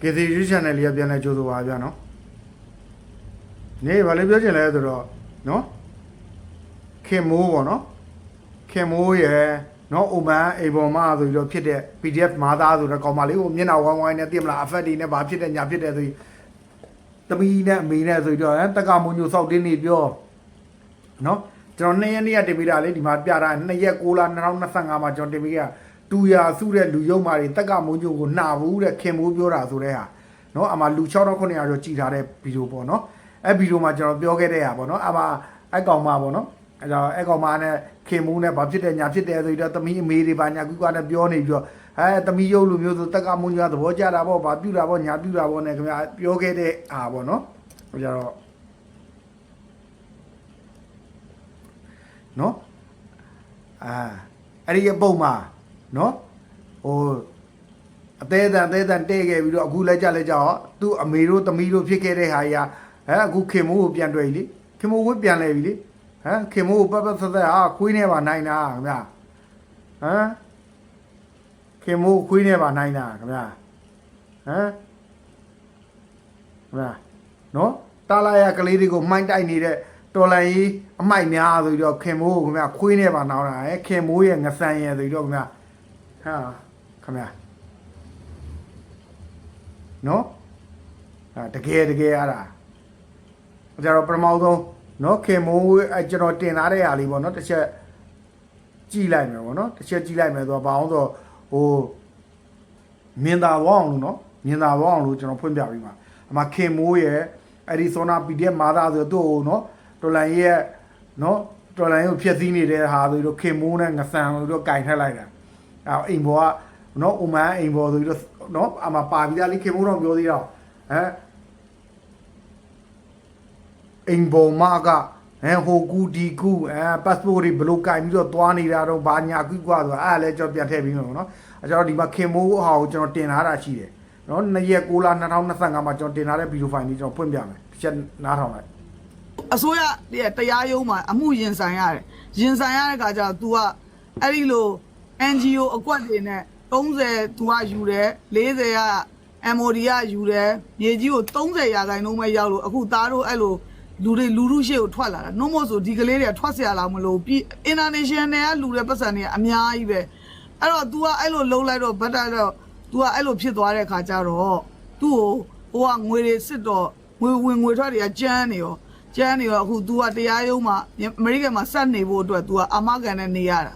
ကေစီယူ channel လေးကပြန်လဲကြိုးဆိုပါဗျာနော်နေဘာလေးပြောချင်လဲဆိုတော့နော်ခင်မိုးပေါ့နော်ခင်မိုးရယ်နော်အိုမန်အိမ်ပေါ်မှာဆိုပြီးတော့ဖြစ်တဲ့ PDF မာသားဆိုတော့ကောင်မလေးကိုမျက်နှာဝိုင်းဝိုင်းနဲ့သိမလားအဖက်တွေနဲ့ဘာဖြစ်တဲ့ညာဖြစ်တဲ့ဆိုပြီးသမီးနဲ့အမေနဲ့ဆိုပြီးတော့ဟမ်တက္ကမုံညိုစောက်တင်းနေပြောနော်ကျွန်တော်2ရက်နေ့ကတင်ပေးတာလေဒီမှာပြတာ2ရက်6လ2025မှာကျွန်တော်တင်ပေးခဲ့ တာတူရာစုတဲ့လူယုံမာတွေတက္ကမုံညိုကိုနှာဘူးတဲ့ခင်မိုးပြောတာဆိုတဲ့ဟာနော်အမှလူ6900ကျော်ကြည်ထားတဲ့ဗီဒီယိုပေါ့နော်အဲ့ဗီဒီယိုမှာကျွန်တော်ပြောခဲ့တဲ့ဟာပေါ့နော်အမှအဲ့ကောင်မပေါ့နော်အဲ့တော့အဲ့ကောင်မနဲ့ခင်မိုးနဲ့ဘာဖြစ်တဲ့ညာဖြစ်တဲ့ဆိုပြီးတော့သမီးအမေတွေဘာညာကူကနဲ့ပြောနေပြီးတော့အဲသမီးယုံလူမျိုးဆိုတက္ကမုံညိုကသဘောကျတာပေါ့ဘာပြူတာပေါ့ညာပြူတာပေါ့နဲ့ခင်ဗျာပြောခဲ့တဲ့ဟာပေါ့နော်ဟိုကြတော့နော်အာအဲ့ဒီအပုံမှာ နော်ဟိုအသေးအံအသေးအံတဲ့ခဲ့ပြီးတော့အခုလက်ကြလက်ကြတော့သူ့အမေတို့သမီးတို့ဖြစ်ခဲ့တဲ့ဟာကြီးဟဲအခုခင်မိုးကိုပြန်တွေ့ပြီလေခင်မိုးဝစ်ပြန်လဲပြီလေဟမ်ခင်မိုးကိုပတ်ပတ်သက်သက်ဟာခွေးနေပါနိုင်တာခင်ဗျာဟမ်ခင်မိုးခွေးနေပါနိုင်တာခင်ဗျာဟမ်ခင်ဗျာနော်တာလာရကလေးတွေကိုမှိုင်းတိုက်နေတဲ့တော်လန်ကြီးအမိုက်များဆိုပြီးတော့ခင်မိုးကိုခင်ဗျာခွေးနဲ့ပါနောင်းတာဟဲ့ခင်မိုးရဲ့ငဆန်ရဲ့ဆိုပြီးတော့ခင်ဗျာ ဟာခင်ဗျာနော်ဟာတကယ်တကယ်အားလားကျတော့ပထမဆုံးနော်ခင်မိုးအဲကျွန်တော်တင်ထားတဲ့ဟာလေးပေါ့နော်တစ်ချက်ကြည့်လိုက်မယ်ပေါ့နော်တစ်ချက်ကြည့်လိုက်မယ်ဆိုတော့ဘာအောင်ဆိုဟိုမြင်သာဘောအောင်လို့နော်မြင်သာဘောအောင်လို့ကျွန်တော်ဖွင့်ပြပြီးမှာအမခင်မိုးရဲ့အဲ့ဒီဆိုနာ PDF မာသာဆိုတော့သူ့ဟိုနော်တော်လန်ရဲ့နော်တော်လန်ကိုဖျက်ဆီးနေတဲ့ဟာဆိုပြီးတော့ခင်မိုးနဲ့ငဆန်ဆိုပြီးတော့ကင်ထက်လိုက်တာ အဲအိမ်ဘောကနော်အိုမန်အိမ်ဘောဆိုပြီးတော့နော်အမပါပြီးသားလေးခင်မိုးတော့ပြောသေးတော့ဟမ်အိမ်ဘောမကဟမ်ဟိုကူဒီကူအဲပတ်စပို့တွေဘလို့ကင်ပြီးတော့သွားနေတာတော့ဘာညာကူကွာဆိုအဲ့ဒါလည်းကျွန်တော်ပြန်ထည့်ပြီးမှာပေါ့နော်အဲကျွန်တော်ဒီမှာခင်မိုးဟာကိုကျွန်တော်တင်ထားတာရှိတယ်နော်2ရက်6လ2025မှာကျွန်တော်တင်ထားတဲ့ဗီဒီယိုဖိုင်ကြီးကျွန်တော်ဖွင့်ပြမယ်တစ်ချက်နားထောင်လိုက်အစိုးရရဲ့တရားရုံးမှာအမှုရင်ဆိုင်ရတယ်ရင်ဆိုင်ရတဲ့ခါကျတော့ तू ကအဲ့ဒီလို NGO အကွက်တွေနဲ့30သူကယူတယ်40က MOD ကယူတယ်မြေကြီးကို30ရာခိုင်နှုန်းပဲရောက်လို့အခုသားတို့အဲ့လိုလူတွေလူလူရှေ့ကိုထွက်လာတာနှုတ်မို့ဆိုဒီကလေးတွေကထွက်ဆရာလာမလို့ပြီး international နဲ့လူတွေပတ်စံတွေအများကြီးပဲအဲ့တော့ तू ကအဲ့လိုလုံးလိုက်တော့ဘတ်တာတော့ तू ကအဲ့လိုဖြစ်သွားတဲ့ခါကျတော့သူ့ကိုဟိုကငွေတွေစစ်တော့ငွေဝင်ငွေထွက်တွေကကျန်းနေရောကျန်းနေရောအခု तू ကတရားရုံးမှာအမေရိကန်မှာဆက်နေဖို့အတွက် तू ကအမခံနဲ့နေရတာ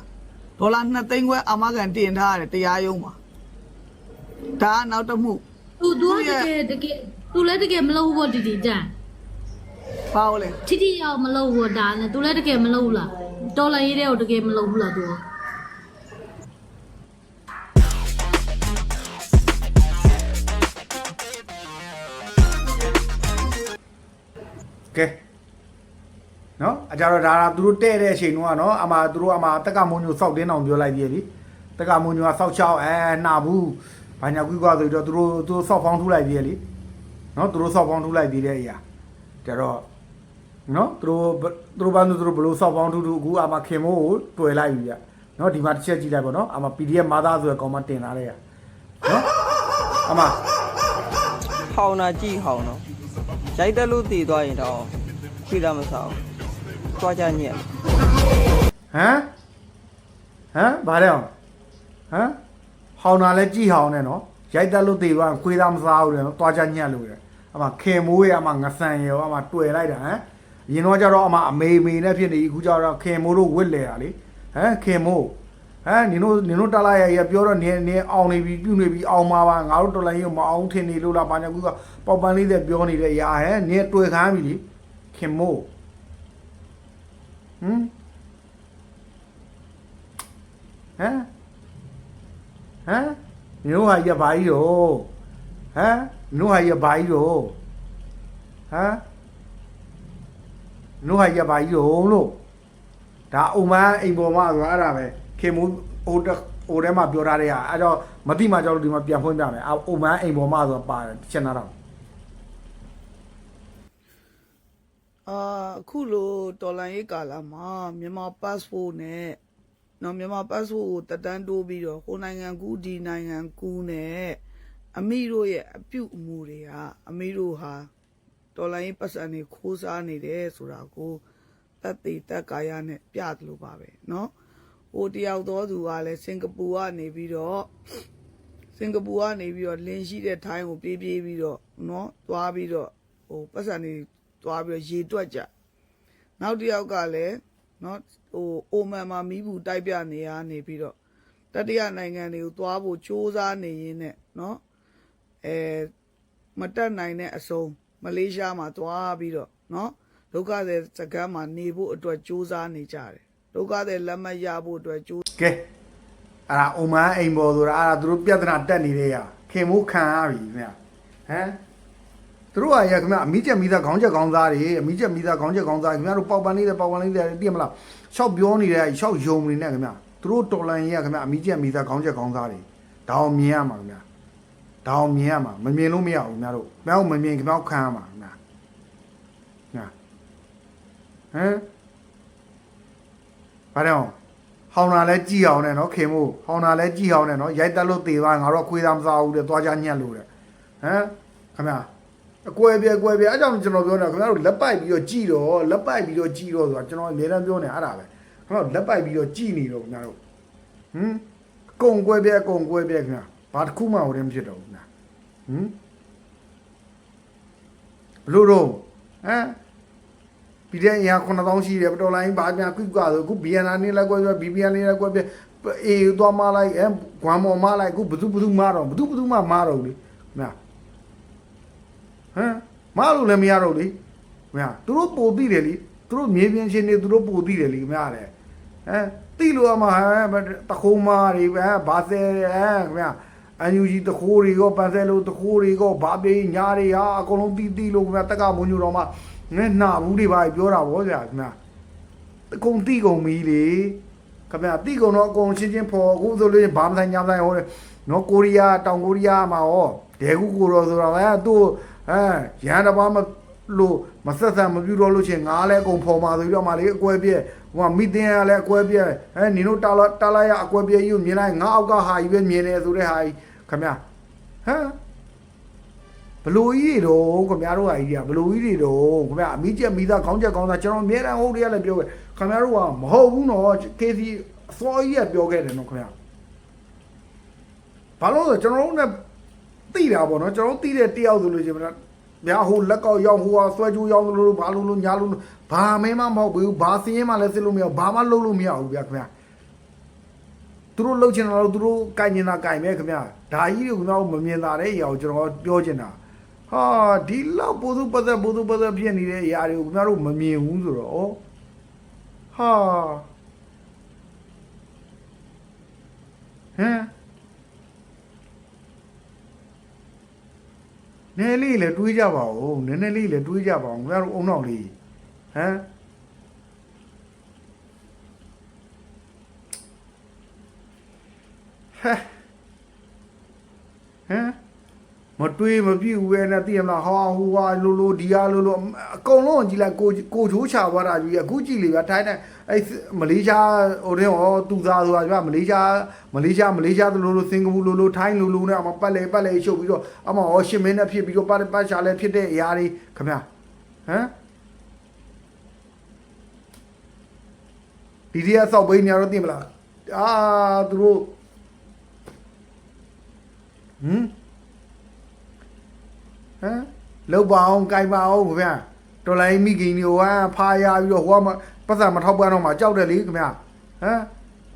ဒေါ်လာ2သိန်းခွဲအာမခံတင်ထားရတယ်တရားရုံးမှာဒါကနောက်တစ်မှုသူသူကတကယ်တကယ်သူလည်းတကယ်မလုပ်ဘူးတီတီကြံဘာလို့လဲတီတီရောက်မလုပ်ဘူးဒါနဲ့သူလည်းတကယ်မလုပ်ဘူးလားတော်လည်းရေးတဲ့ကိုတကယ်မလုပ်ဘူးလားသူကဲ နော်အကြတော့ဒါကသူတို့တဲ့တဲ့အချိန်တုန်းကနော်အမသူတို့အမတက်ကမုံညိုစောက်တင်းအောင်ပြောလိုက်ပြီလေတက်ကမုံညိုကစောက်ချောက်အဲနှာဘူးဘာညာကွီးကွာဆိုပြီးတော့သူတို့သူတို့စောက်ဖောင်းထူလိုက်ပြီလေနော်သူတို့စောက်ဖောင်းထူလိုက်ပြီးတဲ့အရာကြတော့နော်သူတို့သူတို့ဘာလို့သူတို့ဘလို့စောက်ဖောင်းထူထူအခုအမခင်မိုးကိုတွေ့လိုက်ပြီဗျနော်ဒီမှာတစ်ချက်ကြည့်လိုက်ပေါ့နော်အမ PDF မာသားဆိုရကောင်မတင်လာတဲ့ရနော်အမဟောင်းတာကြည့်ဟောင်းတော့ရိုက်တက်လို့တည်သွားရင်တော့ခိတာမဆောက် သွားကြညက်ဟမ်ဟမ်ဘာလဲအောင်ဟမ်ဟောင်းတာလဲကြည်ဟောင်းနေနော်ရိုက်တက်လို့တေသွားခွေးသားမစားဘူးလေနော်တွားချညက်လို့ရအမခင်မိုးရအမငဆန်ရောအမတွေ့လိုက်တာဟမ်ရင်တော့ကြတော့အမအမေမေနဲ့ဖြစ်နေအခုကျတော့ခင်မိုးတို့ဝစ်လေတာလေဟမ်ခင်မိုးဟမ်နင်တို့နင်တို့တလာရရပြောတော့နင်နင်အောင်နေပြီပြုနေပြီအောင်ပါပါငါတို့တော်လိုင်းရောမအောင်ထင်နေလို့လားဘာညာကူကပေါက်ပန်းလေးတဲ့ပြောနေတဲ့အရာဟမ်နင်တွေ့ခမ်းပြီလေခင်မိုး ဟမ်ဟမ်ဟမ်မျိုးဟာရပါကြီးတော့ဟမ်မျိုးဟာရပါကြီးတော့ဟမ်မျိုးဟာရပါကြီးတော့လို့ဒါအုံမန်းအိမ်ပေါ်မှာဆိုတာအဲ့ဒါပဲခင်မူဟိုတဟိုထဲမှာပြောထားတဲ့ဟာအဲ့တော့မတိမှကျွန်တော်ဒီမှာပြန်ဖွင့်ပြမယ်အုံမန်းအိမ်ပေါ်မှာဆိုတာပါတယ်ရှင်းတာတော့ အာအခုလိုဒေါ်လာရေးကာလာမှာမြန်မာ passport နဲ့နော်မြန်မာ passport ကိုတက်တန်းတိုးပြီးတော့ဟိုနိုင်ငံကူးဒီနိုင်ငံကူးနဲ့ အမိတို့ရဲ့အပြုတ်အမူတွေကအမိတို့ဟာတော်လိုင်းပတ်စံနေခိုးစားနေတယ်ဆိုတာကိုတက်သေးတက်ကာယနဲ့ပြတယ်လို့ပါပဲเนาะဟိုတယောက်သောသူကလည်းစင်ကာပူကနေပြီးတော့စင်ကာပူကနေပြီးတော့လင်းရှိတဲ့ထိုင်းကိုပြေးပြေးပြီးတော့เนาะသွားပြီးတော့ဟိုပတ်စံနေ သွားပြီးတော့ရေတွက်ကြနောက်တစ်ယောက်ကလည်းเนาะဟိုအိုမန်မှာမီးဘူးတိုက်ပြနေရနေပြီးတော့တတိယနိုင်ငံတွေကိုသွားဖို့စ조사နေရင်းနဲ့เนาะ အဲမတက်နိုင်တဲ့အစုံမလေးရှားမှာသွားပြီးတော့เนาะဒုက္ခသည်စကမ်းမှာနေဖို့အတွက်ကြိုးစားနေကြတယ်ဒုက္ခသည်လက်မှတ်ရဖို့အတွက်ကြိုး ကဲအဲ့ဒါအုံမန်းအိမ်ပေါ်ဆိုတာအဲ့ဒါသူတို့ပြဿနာတက်နေတဲ့ရခင်မိုးခံရပြီခင်ဗျဟမ် သူတို့ကရခင်ဗျအမိချက်မိသားခေါင်းချက်ခေါင်းသားတွေအမိချက်မိသားခေါင်းချက်ခေါင်းသားခင်ဗျားတို့ပေါက်ပန်းလေးတဲ့ပေါက်ပန်းလေးတဲ့သိရမလားရှောက်ပြောနေတဲ့ရှောက်ယုံနေနဲ့ခင်ဗျသူတို့တော်လန်ကြီးကခင်ဗျအမိချက်မိသားခေါင်းချက်ခေါင်းသားတွေဒါအောင်မြင်ရမှာခင်ဗျဒါအောင်မြင်ရမှာမမြင်လို့မရဘူးခင်ဗျားတို့ခင်ဗျားတို့မမြင်ခင်ဗျားတို့ခံရမှာခင်ဗျာညာဟမ်ဘာတော့ဟောင်းတာလဲကြည်အောင်နဲ့နော်ခင်မို့ဟောင်းတာလဲကြည်အောင်နဲ့နော်ရိုက်တက်လို့တေသွားငါတော့ခွေးသားမစားဘူးတဲ့သွားကြညက်လို့တဲ့ဟမ်ခင်ဗျာ အကွဲပြဲအကွဲပြဲအဲကြောင့်ကျွန်တော်ပြောနေတာခင်ဗျားတို့လက်ပိုက်ပြီးတော့ကြည်တော့လက်ပိုက်ပြီးတော့ကြည်တော့ဆိုတာကျွန်တော်အများအားပြောနေအဲ့ဒါပဲခင်ဗျားတို့လက်ပိုက်ပြီးတော့ကြည်နေတော့ခင်ဗျားတို့ဟမ်ကုံကွဲပြဲကုံကွဲပြဲခင်ဗျာဘာတစ်ခုမှဟိုတည်းမဖြစ်တော့ဘူးခင်ဗျာဟမ်ဘလို့တော့ဟမ်ပြီးတဲ့အရာ9000ရှိတယ်ပတော်လိုင်းဘာများကွိကွာဆိုခု BNR နေလိုက်ကွဲပြ BBN နေလိုက်ကွဲပြအေးသွားမလိုက်အဲကွမ်မော်မလိုက်ခုဘသူဘသူမတော့ဘသူဘသူမမတော့လေမြ ဟမ်မလို့လည်းမရတော့လေမြသူတို့ပိုသိတယ်လေသူတို့မြေပြင်ရှင်နေသူတို့ပိုသိတယ်လေမြတယ်ဟမ်သိလို့အမဟမ်တခုံးမာတွေပဲဘာဆဲဟမ်မြအန်ယူဂျီတခိုးတွေရောပန်ဆဲလို့တခိုးတွေရောဘာပေးညာတွေဟာအကုန်လုံးတီးတီးလို့မြတက်ကမွန်ညူတော်မှာငဲ့နာဘူးတွေပါပြောတာဗောကြာမြအကုန်တီးကုန်ပြီလေခင်ဗျာတီးကုန်တော့အကုန်ချင်းချင်းဖော်အခုဆိုလို့ဘာမဆိုင်ညာမဆိုင်ဟောတယ်နော်ကိုရီးယားတောင်ကိုရီးယားမှာဟောဒဲကူကိုရောဆိုတာအဲသူ့ အဲရန်တဘာမလို့မဆက်ဆံမပြူတော့လို့ချင်းငါလည်းအကုန်ဖော်มาဆိုပြီးတော့မှလေအကွဲပြဲဟိုကမိတင်ရလည်းအကွဲပြဲအဲနင်တို့တာလာတာလာရအကွဲပြဲယူမြင်လိုက်ငါအောက်ကဟာကြီးပဲမြင်တယ်ဆိုတဲ့ဟာကြီးခင်ဗျာဟမ်ဘလို့ကြီးတွေတော့ခင်ဗျားတို့ဟာကြီးကဘလို့ကြီးတွေတော့ခင်ဗျာအမိချက်မိသားခေါင်းချက်ခေါင်းသားကျွန်တော်အများတန်းဟုတ်တယ်လည်းပြောခဲ့ခင်ဗျားတို့ကမဟုတ်ဘူးနော် KC အစောကြီးကပြောခဲ့တယ်နော်ခင်ဗျာဘာလို့လဲကျွန်တော်တို့ ਨੇ တိတာပေါ့နော်ကျွန်တော်တို့တိတဲ့တယောက်ဆိုလို့ရှိရင်ဗျာဟိုလက်ကောက်ရောက်ဟိုဟာဆွဲကြိုးရောက်လို့ဘာလို့လို့ညာလို့ဘာမဲမမဟုတ်ဘူးဘာစင်းရင်မှလည်းစစ်လို့မရဘာမှလုပ်လို့မရဘူးဗျာခင်ဗျာသူတို့လှုပ်ချင်တာလို့သူတို့ကင်နေတာကင်ပဲခင်ဗျာဒါကြီးတွေကတော့မမြင်တာတဲ့အရာကိုကျွန်တော်ပြောချင်တာဟာဒီလောက်ပိုသူပတ်သက်ပိုသူပတ်သက်ဖြစ်နေတဲ့အရာတွေကိုခင်ဗျားတို့မမြင်ဘူးဆိုတော့ဩဟာဟမ် နည်းလေးလည်းတွေးကြပါဦးနည်းနည်းလေးလည်းတွေးကြပါဦးခင်ဗျားတို့အုံနောက်လေးဟမ်ဟဲ့ဟမ်မတွေးမပြည့်ဘူးပဲနဲ့သိရမလားဟာဟိုဟာလိုလိုဒီဟာလိုလိုအကုန်လုံးကြည့်လိုက်ကိုကိုချိုးချသွားတာကြီးအခုကြည့်လေဗျထိုင်းတဲ့ အဲ့မလေးရှားဟိုတဲ့ဟောသူသားဆိုတာဗျမလေးရှားမလေးရှားမလေးရှားလိုလိုစင်ကာပူလိုလိုထိုင်းလိုလိုနဲ့အမပတ်လေပတ်လေရှုပ်ပြီးတော့အမဟောရှင်မင်းနဲ့ဖြစ်ပြီးတော့ပတ်ပတ်ရှာလဲဖြစ်တဲ့အရာတွေခင်ဗျဟမ်ဒီဒီကစောက်ဘိန်းနေရတော့သိမလားအာသူတို့ဟမ်ဟမ်လောက်ပါအောင်ကြိုက်ပါအောင်ခင်ဗျတော်လိုင်းမိခင်တွေဟိုကဖားရပြီးတော့ဟိုက ပတ်စံမထောက်ပံ့တော့မှကြောက်တယ်လေခင်ဗျဟမ်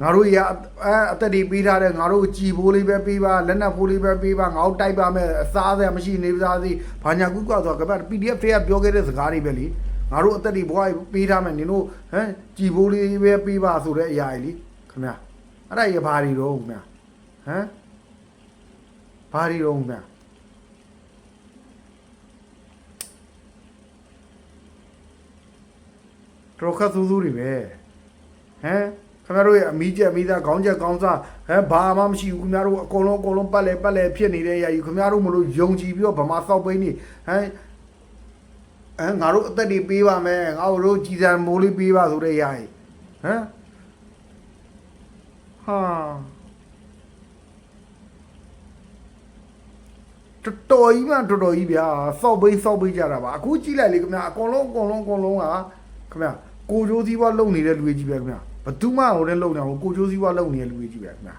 ငါတို့ရအဲအသက်တွေပေးထားတဲ့ငါတို့ကြည်ဖိုးလေးပဲပေးပါလက်နက်ဖိုးလေးပဲပေးပါငါတို့တိုက်ပါမယ်အစားအစာမရှိနေပါသေးဘာညာကူကွာဆိုတော့ခင်ဗျ PDF တွေကပြောခဲ့တဲ့စကားတွေပဲလေငါတို့အသက်တွေဘွားပေးထားမယ်နင်တို့ဟမ်ကြည်ဖိုးလေးပဲပေးပါဆိုတဲ့အရာကြီးလေခင်ဗျအဲ့ဒါရဘာတွေတော့ခင်ဗျဟမ်ဘာတွေတော့ခင်ဗျ တော်ခတ်သူးသူးတွေပဲဟမ်ခင်ဗျားတို့ရဲ့အမီးချက်အမီးသားခေါင်းချက်ခေါင်းစားဟမ်ဘာမှမရှိဘူးခင်ဗျားတို့အကုန်လုံးအကုန်လုံးပတ်လဲပတ်လဲဖြစ်နေတဲ့ຢာကြီးခင်ဗျားတို့မလို့ယုံကြည်ပြီးတော့ဗမာစောက်ပိန်းနေဟမ်အဲငါတို့အသက်တွေပေးပါမယ်ငါတို့ကြည်စံမိုးလေးပေးပါဆိုတဲ့ຢာကြီးဟမ်ဟာတော်တော်ကြီးမှတော်တော်ကြီးဗျာစောက်ပိန်းစောက်ပိန်းကြတာပါအခုကြည့်လိုက်လေခင်ဗျာအကုန်လုံးအကုန်လုံးအကုန်လုံးကခင်ဗျာ ကိုကျိုးစည်းဝါလုံနေတဲ့လူတွေကြီးပဲခင်ဗျာဘသူမှဟိုတဲ့လုံနေဟိုကိုကျိုးစည်းဝါလုံနေတဲ့လူတွေကြီးပဲခင်ဗျာ